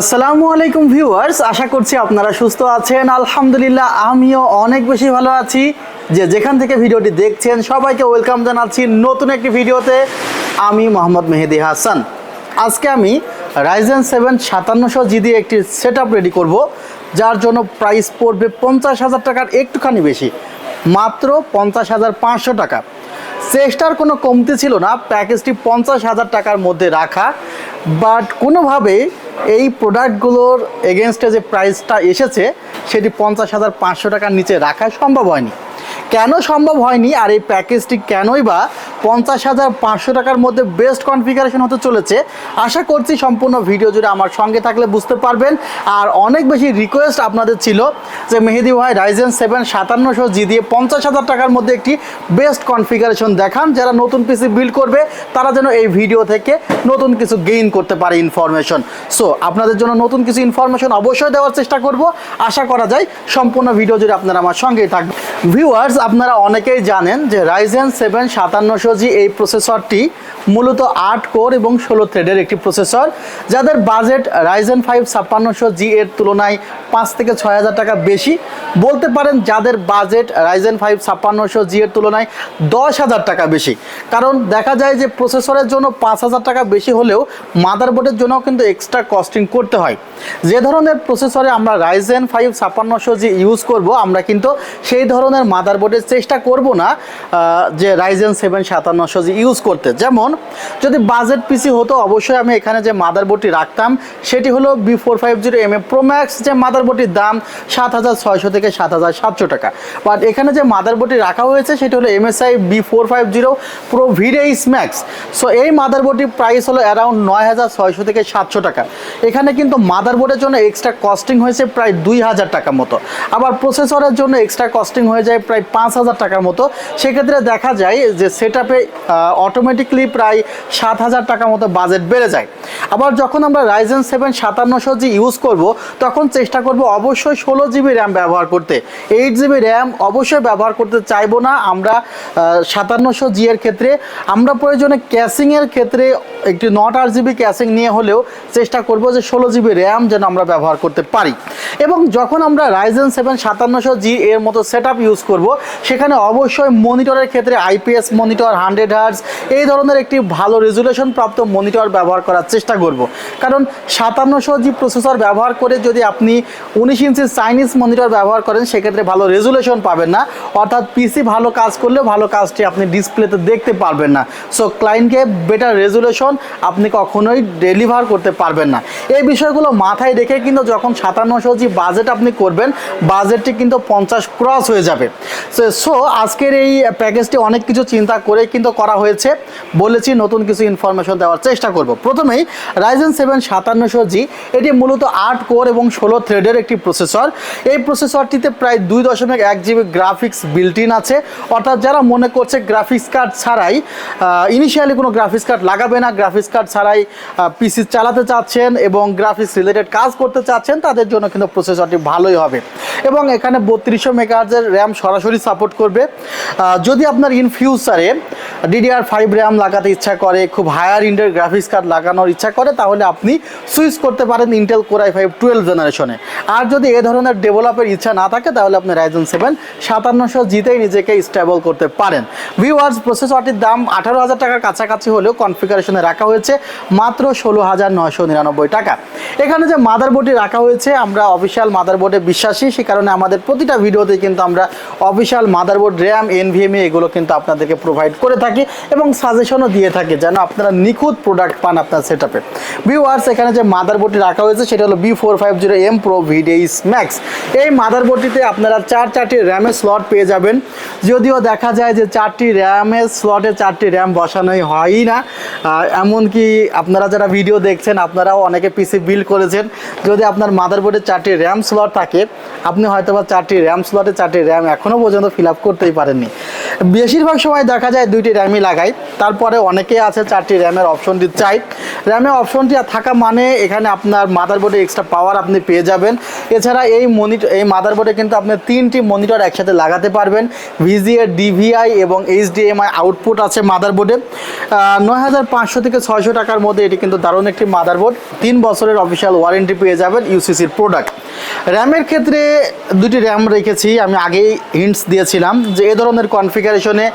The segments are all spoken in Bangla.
আসসালামু আলাইকুম ভিউয়ার্স, আশা করছি আপনারা সুস্থ আছেন। আলহামদুলিল্লাহ, আমিও অনেক বেশি ভালো আছি। যে যেখান থেকে ভিডিওটি দেখছেন, সবাইকে ওয়েলকাম জানাচ্ছি নতুন একটি ভিডিওতে। আমি মোহাম্মদ মেহেদি হাসান। আজকে আমি রাইজেন সেভেন সাতান্নশো জি দিয়ে একটি সেট রেডি করব, যার জন্য প্রাইস পড়বে পঞ্চাশ হাজার টাকার একটুখানি বেশি, মাত্র পঞ্চাশ হাজার পাঁচশো টাকা। চেষ্টার কোনো কমতি ছিল না প্যাকেজটি পঞ্চাশ হাজার টাকার মধ্যে রাখা বাট কোনোভাবে এই প্রোডাক্টগুলোর এগেনস্টে যে প্রাইসটা এসেছে, সেটি পঞ্চাশ হাজার পাঁচশো টাকার নিচে রাখা সম্ভব হয়নি। কেন সম্ভব হয়নি? আর এই প্যাকেজটি কেনই বা পঞ্চাশ হাজার পাঁচশো টাকার মধ্যে বেস্ট কনফিগারেশন হতে চলেছে। আশা করছি সম্পূর্ণ ভিডিও জুড়ে আমার সঙ্গে থাকলে বুঝতে পারবেন। আর অনেক বেশি রিকোয়েস্ট আপনাদের ছিল যে মেহেদি ভাই রাইজেন সেভেন সাতান্নশো জি দিয়ে পঞ্চাশ হাজার টাকার মধ্যে একটি বেস্ট কনফিগারেশন দেখান। যারা নতুন পিসি বিল্ড করবে, তারা যেন এই ভিডিও থেকে নতুন কিছু গেইন করতে পারে ইনফরমেশন সো আপনাদের জন্য নতুন কিছু ইনফরমেশন অবশ্যই দেওয়ার চেষ্টা করব। আশা করা যায় সম্পূর্ণ ভিডিও জুড়ে আপনারা আমার সঙ্গেই থাকবেন। ভিউয়ার্স আপনারা অনেকেই জানেন যে রাইজেন সেভেন সাতান্নশো জি এই প্রসেসরটি মূলত আট কোর এবং ষোলো থ্রেডের একটি প্রসেসর, যাদের বাজেট রাইজেন ফাইভ ছাপ্পান্নশো জি এর তুলনায় পাঁচ থেকে ছয় হাজার টাকা বেশি। বলতে পারেন যাদের বাজেট রাইজেন ফাইভ ছাপ্পান্নশো জি এর তুলনায় দশ হাজার টাকা বেশি। কারণ দেখা যায় যে প্রসেসরের জন্য পাঁচ হাজার টাকা বেশি হলেও মাদারবোর্ডের জন্য কিন্তু এক্সট্রা কস্টিং করতে হয়। যে ধরনের প্রসেসরে আমরা রাইজেন ফাইভ ছাপ্পান্নশো জি ইউজ করব, আমরা কিন্তু সেই ধরনের মাদারবোর্ডের চেষ্টা করব না যে রাইজেন সেভেন সাতান্নশো ইউজ করতে। যেমন, যদি বাজেট পিসি হতো, অবশ্যই আমি এখানে যে মাদারবোর্ডটি রাখতাম, সেটি হলো B four five zero M A pro max যে মাদারবোর্ডটির দাম সাত হাজার ছয়শো থেকে সাত হাজার সাতশো টাকা। বাট এখানে যে মাদারবোর্ডটি রাখা হয়েছে, সেটি হলো MSI B four five zero pro ভিরেইস max so এই মাদারবোর্ডটির প্রাইস হলো অ্যারাউন্ড নয় হাজার ছয়শো থেকে সাতশো টাকা। এখানে কিন্তু মাদারবোর্ডের জন্য এক্সট্রা কস্টিং হয়েছে প্রায় দুই হাজার টাকা মতো। আবার প্রসেসরের জন্য এক্সট্রা কস্টিং হয়ে যায় প্রায় পাঁচ হাজার টাকার মতো। সেক্ষেত্রে দেখা যায় যে সেট আপে অটোমেটিকলি প্রায় সাত হাজার টাকা মতো বাজেট বেড়ে যায়। আবার যখন আমরা রাইজেন সেভেন সাতান্নশো জি ইউজ করব, তখন চেষ্টা করব অবশ্যই ষোলো জিবি র্যাম ব্যবহার করতে। এইট জিবি র্যাম অবশ্যই ব্যবহার করতে চাইব না আমরা সাতান্নশো জি এর ক্ষেত্রে। আমরা প্রয়োজনে ক্যাসিংয়ের ক্ষেত্রে একটি নট আট জিবি ক্যাসিং নিয়ে হলেও চেষ্টা করব যে ষোলো জিবি র্যাম যেন আমরা ব্যবহার করতে পারি। এবং যখন আমরা রাইজেন সেভেন সাতান্নশো জি এর মতো সেট আপ ইউজ করব। সেখানে অবশ্যই মনিটরের ক্ষেত্রে আইপিএস মনিটর হান্ড্রেড হার্স এই ধরনের একটি ভালো রেজুলেশন প্রাপ্ত মনিটর ব্যবহার করার চেষ্টা করব। কারণ সাতান্নশো জি প্রসেসর ব্যবহার করে যদি আপনি উনিশ ইঞ্চি চাইনিজ মনিটর ব্যবহার করেন, সেক্ষেত্রে ভালো রেজুলেশন পাবেন না। অর্থাৎ পিসি ভালো কাজ করলেও ভালো কাজটি আপনি ডিসপ্লেতে দেখতে পারবেন না। সো ক্লায়েন্টকে বেটার রেজুলেশন আপনি কখনোই ডেলিভার করতে পারবেন না। এই বিষয়গুলো মাথায় রেখে কিন্তু যখন সাতান্নশো জি বাজেট আপনি করবেন বাজেটটি কিন্তু পঞ্চাশ ক্রস হয়ে যাবে। সো আজকের এই প্যাকেজটি অনেক কিছু চিন্তা করে কিন্তু করা হয়েছে। বলেছি নতুন কিছু ইনফরমেশন দেওয়ার চেষ্টা করব। প্রথমেই রাইজেন সেভেন সাতান্নশো জি এটি মূলত আট কোর এবং ষোলো থ্রেডের একটি প্রসেসর এই প্রসেসরটিতে প্রায় দুই দশমিক এক জিবি গ্রাফিক্স বিল্ট ইন আছে। অর্থাৎ যারা মনে করছে গ্রাফিক্স কার্ড ছাড়াই ইনিশিয়ালি কোনো গ্রাফিক্স কার্ড লাগাবে না গ্রাফিক্স কার্ড ছাড়াই পিসি চালাতে চাচ্ছেন এবং গ্রাফিক্স রিলেটেড কাজ করতে চাচ্ছেন, তাদের জন্য কিন্তু প্রসেসরটি ভালোই হবে। এবং এখানে বত্রিশশো মেগাহার্জের র্যাম সরাসরি সাপোর্ট করবে। যদি আপনার ইন ফিউচারে ডিডিআর ফাইভ র্যাম লাগাতে ইচ্ছা করে, খুব হায়ার ইন্ডের গ্রাফিক্স কার্ড লাগানোর ইচ্ছা করে, তাহলে আপনি সুইচ করতে পারেন ইন্টেল কোরাই ফাইভ টুয়েলভ জেনারেশনে আর যদি এ ধরনের ডেভেলপের ইচ্ছা না থাকে, তাহলে আপনি রাইজন সেভেন সাতান্নশো জিতেই নিজেকে স্টেবল করতে পারেন। ভিওয়ার্স প্রসেসরটির দাম আঠারো হাজার টাকার কাছাকাছি হলেও কনফিগারেশনে রাখা হয়েছে মাত্র ষোলো হাজার নয়শো নিরানব্বই টাকা। এখানে যে মাদারবোর্ডটি রাখা হয়েছে, আমরা অফিসিয়াল মাদারবোর্ডে বিশ্বাসী, সে কারণে আমাদের প্রতিটা ভিডিওতে কিন্তু আমরা অফিসিয়াল মাদারবোর্ড র্যাম এনভিএমই এগুলো কিন্তু আপনাদেরকে প্রোভাইড করে থাকি এবং সাজেশনও দিয়ে থাকি যেন আপনারা নিখুঁত প্রোডাক্ট পান আপনার সেট আপে ভিউয়ার্স এখানে যে মাদারবোর্ডটি রাখা হয়েছে, সেটা হলো B four five zero M pro VDS max এই মাদারবোর্ডটিতে আপনারা চার চারটি র্যামের স্লট পেয়ে যাবেন। যদিও দেখা যায় যে চারটি র্যামের স্লটে চারটি র্যাম বসানোই হয়ই না। এমনকি আপনারা যারা ভিডিও দেখছেন, আপনারাও অনেকে পিসি বিল করেছেন। যদি আপনার মাদারবোর্ডে চারটি র্যাম স্লট থাকে, আপনি হয়তো বা চারটি র্যাম স্লটে চারটি র্যাম এখনও পর্যন্ত ফিল আপ করতেই পারেননি। বেশিরভাগ সময় দেখা যায় দুইটি র্যামই লাগাই। তারপরে অনেকেই আছে চারটি র্যামের অপশনটি চাই। র্যামের অপশনটি থাকা মানে এখানে আপনার মাদারবোর্ডে এক্সট্রা পাওয়ার আপনি পেয়ে যাবেন। এছাড়া এই মনিটর এই মাদারবোর্ডে কিন্তু আপনি তিনটি মনিটর একসাথে লাগাতে পারবেন। ভিজিএ ডিভিআই এবং এইচডিএমআই আউটপুট আছে মাদারবোর্ডে নয় হাজার পাঁচশো থেকে ছয়শো টাকার মধ্যে এটি কিন্তু দারুণ একটি মাদারবোর্ড তিন বছরের অফিসিয়াল ওয়ারেন্টি পেয়ে যাবেন ইউসিসির প্রোডাক্ট র্যামের ক্ষেত্রে দুটি র্যাম রেখেছি, আমি আগেই হিন্টস দিয়েছিলাম যে এ ধরনের কনফিগারেশনে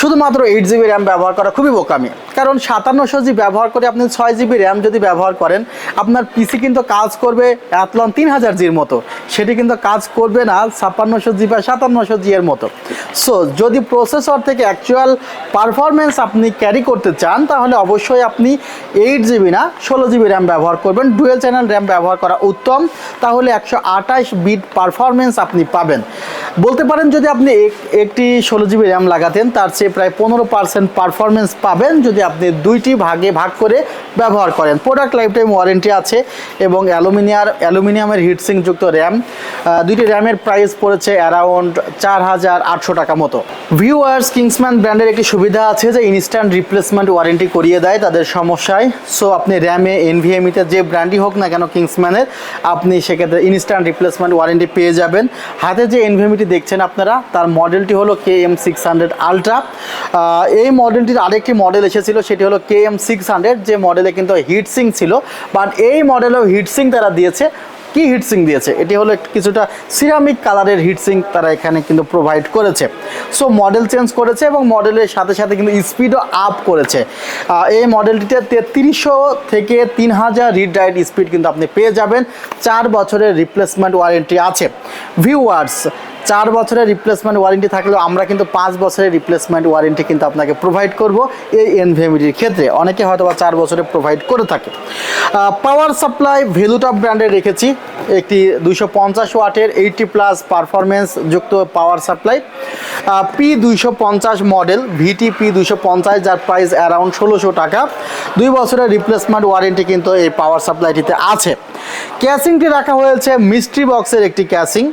শুধুমাত্র এইট জিবি র্যাম ব্যবহার করা খুবই বোকামি। কারণ সাতান্নশো জি ব্যবহার করে আপনি ছয় জিবি র্যাম যদি ব্যবহার করেন, আপনার পিসি কিন্তু কাজ করবে অ্যাথলন তিন হাজার জির মতো। সেটি কিন্তু কাজ করবে না ছাপ্পান্নশো জি বা সাতান্নশো জি এর মতো। সো যদি প্রসেসর থেকে অ্যাকচুয়াল পারফরমেন্স আপনি ক্যারি করতে চান, তাহলে অবশ্যই আপনি এইট জিবি না, ষোলো জিবি র্যাম ব্যবহার করবেন। ডুয়েল চ্যানেল র্যাম ব্যবহার করা উত্তম। তাহলে একশো আঠাশ বিট পারফরমেন্স আপনি পাবেন। বলতে পারেন যদি আপনি এক- একটি ষোলো জিবি র্যাম লাগাতেন, তার চেয়ে প্রায় পনেরো পার্সেন্ট পারফরমেন্স পাবেন। যদি আপনি দুইটি ভাগে ভাগ করে ব্যবহার করেন প্রোডাক্ট লাইফ টাইম ওয়ারেন্টি আছে এবং অ্যালুমিনিয়ার, অ্যালুমিনিয়ামের হিটসিং যুক্ত র্যাম দুইটি র্যামের প্রাইস পড়েছে অ্যারাউন্ড চার হাজার আটশো টাকা মতো। ভিউয়ার্স কিংসম্যান ব্র্যান্ডের একটি সুবিধা আছে যে ইনস্ট্যান্ট রিপ্লেসমেন্ট ওয়ারেন্টি করিয়ে দেয় তাদের সমস্যায়। সো আপনি র্যামে এনভিএমিতে যে ব্র্যান্ডই হোক না কেন কিংসম্যানের আপনি সেক্ষেত্রে ইনস্ট্যান্ট রিপ্লেসমেন্ট ওয়ারেন্টি পেয়ে যাবেন। হাতে যে এনভিএমিটি দেখছেন আপনারা, তার মডেলটি হলো K M six hundred ultra এই মডেলটির আরেকটি মডেল এসেছিল সেটি হলো কে এম সিক্স হান্ড্রেড যে মডেলে কিন্তু হিটসিং ছিল। বাট এই মডেলেও হিটসিং তারা দিয়েছে। কি হিটসিং দিয়েছে? এটি হলো কিছুটা সিরামিক কালারের হিটসিং তারা এখানে কিন্তু প্রোভাইড করেছে। সো মডেল চেঞ্জ করেছে এবং মডেলের সাথে সাথে কিন্তু স্পিডও আপ করেছে। এই মডেলটিতে তেত্রিশশো থেকে তিন হাজার রিড রাইড স্পিড কিন্তু আপনি পেয়ে যাবেন। চার বছরের রিপ্লেসমেন্ট ওয়ারেন্টি আছে। ভিউয়ার্স চার বছরের রিপ্লেসমেন্ট ওয়ারেন্টি থাকলেও আমরা কিন্তু পাঁচ বছরের রিপ্লেসমেন্ট ওয়ারেন্টি কিন্তু আপনাকে প্রোভাইড করব এই এনভিএমিটির ক্ষেত্রে। অনেকে হয়তো বা চার বছরে প্রোভাইড করে থাকে। পাওয়ার সাপ্লাই ভ্যালুটপ ব্র্যান্ডের রেখেছি। একটি দুশো পঞ্চাশ ওয়াটের এইটটি প্লাস পারফরমেন্স যুক্ত পাওয়ার সাপ্লাই পি দুইশো পঞ্চাশ মডেল ভিটি পি দুশো পঞ্চাশ, যার প্রাইস অ্যারাউন্ড ষোলোশো টাকা। দুই বছরের রিপ্লেসমেন্ট ওয়ারেন্টি কিন্তু এই পাওয়ার সাপ্লাইটিতে আছে। ক্যাসিংটি রাখা হয়েছে মিস্ট্রি বক্সের একটি ক্যাসিং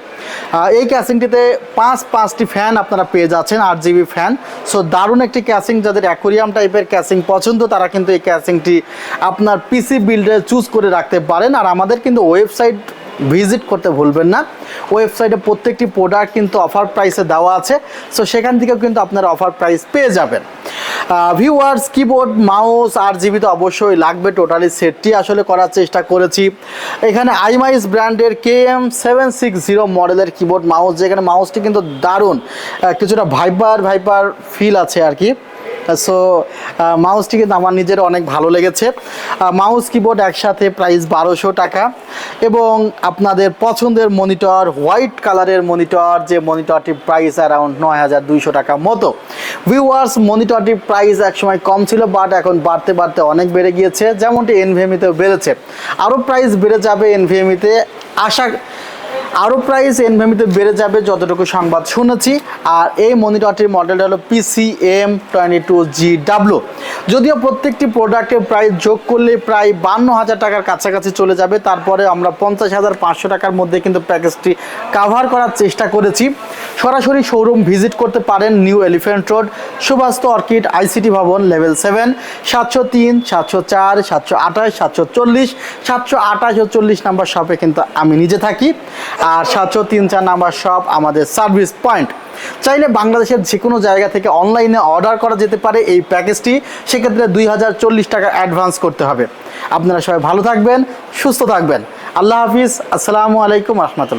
এই ক্যাসিংটিতে পাঁচ পাঁচটি ফ্যান আপনারা পেয়ে যাচ্ছেন আট জিবি ফ্যান সো দারুণ একটি ক্যাসিং যাদের অ্যাকোরিয়াম টাইপের ক্যাসিং পছন্দ, তারা কিন্তু এই ক্যাসিংটি আপনার পিসি বিল্ডে চুজ করে রাখতে পারেন। আর আমাদের কিন্তু ওয়েবসাইট ভিজিট করতে ভুলবেন না। ওয়েবসাইটে প্রত্যেকটি প্রোডাক্ট কিন্তু অফার প্রাইসে দেওয়া আছে। সো সেখান থেকেও কিন্তু আপনারা অফার প্রাইস পেয়ে যাবেন। ভিউয়ার্স, কিবোর্ড, মাউস আর জিবি তো অবশ্যই লাগবে। টোটালি সেটটি আসলে করার চেষ্টা করেছি। এখানে আইমাইস ব্র্যান্ডের K M seven six zero মডেলের কিবোর্ড, মাউস, যেখানে মাউসটি কিন্তু দারুণ কিছুটা ভাইপার ভাইপার ফিল আছে আর কি। সো মাউসটি কিন্তু আমার নিজের অনেক ভালো লেগেছে। মাউস কিবোর্ড একসাথে প্রাইস বারোশো টাকা এবং আপনাদের পছন্দের মনিটর হোয়াইট কালারের মনিটর যে মনিটরটি প্রাইস অ্যারাউন্ড নয় হাজার দুইশো টাকা মতো। ভিউয়ার্স মনিটরটির প্রাইস একসময় কম ছিল বাট এখন বাড়তে বাড়তে অনেক বেড়ে গিয়েছে। যেমনটি এনভিএমিতেও বেড়েছে। আরও প্রাইস বেড়ে যাবে এনভিএমিতে আশা আরও প্রাইস এনভিএমিতে বেড়ে যাবে, যতটুকু সংবাদ শুনেছি। আর এই মনিটরটির মডেলটা হলো PC M twenty two G W যদিও প্রত্যেকটি প্রোডাক্টের প্রাইস যোগ করলে প্রায় বান্ন হাজার টাকার কাছাকাছি চলে যাবে, তারপরে আমরা পঞ্চাশ হাজার পাঁচশো টাকার মধ্যে কিন্তু প্যাকেজটি কাভার করার চেষ্টা করেছি। সরাসরি শোরুম ভিজিট করতে পারেন New Elephant Road Shuvastu Orchid ICT Bhaban level seven সাতশো তিন, সাতশো চার, সাতশো আঠাশ, সাতশো চল্লিশ, সাতশো আঠাশ ও চল্লিশ নাম্বার শপে কিন্তু আমি নিজে থাকি। আর সাতশো তিন চার নাম্বার শপ আমাদের সার্ভিস পয়েন্ট চাইলে বাংলাদেশের যে কোনো জায়গা থেকে অনলাইনে অর্ডার করা যেতে পারে এই প্যাকেজটি সেক্ষেত্রে দুই হাজার চল্লিশ টাকা অ্যাডভান্স করতে হবে। আপনারা সবাই ভালো থাকবেন, সুস্থ থাকবেন। আল্লাহ হাফিজ। আসসালামু আলাইকুম রহমতুল্লাহ।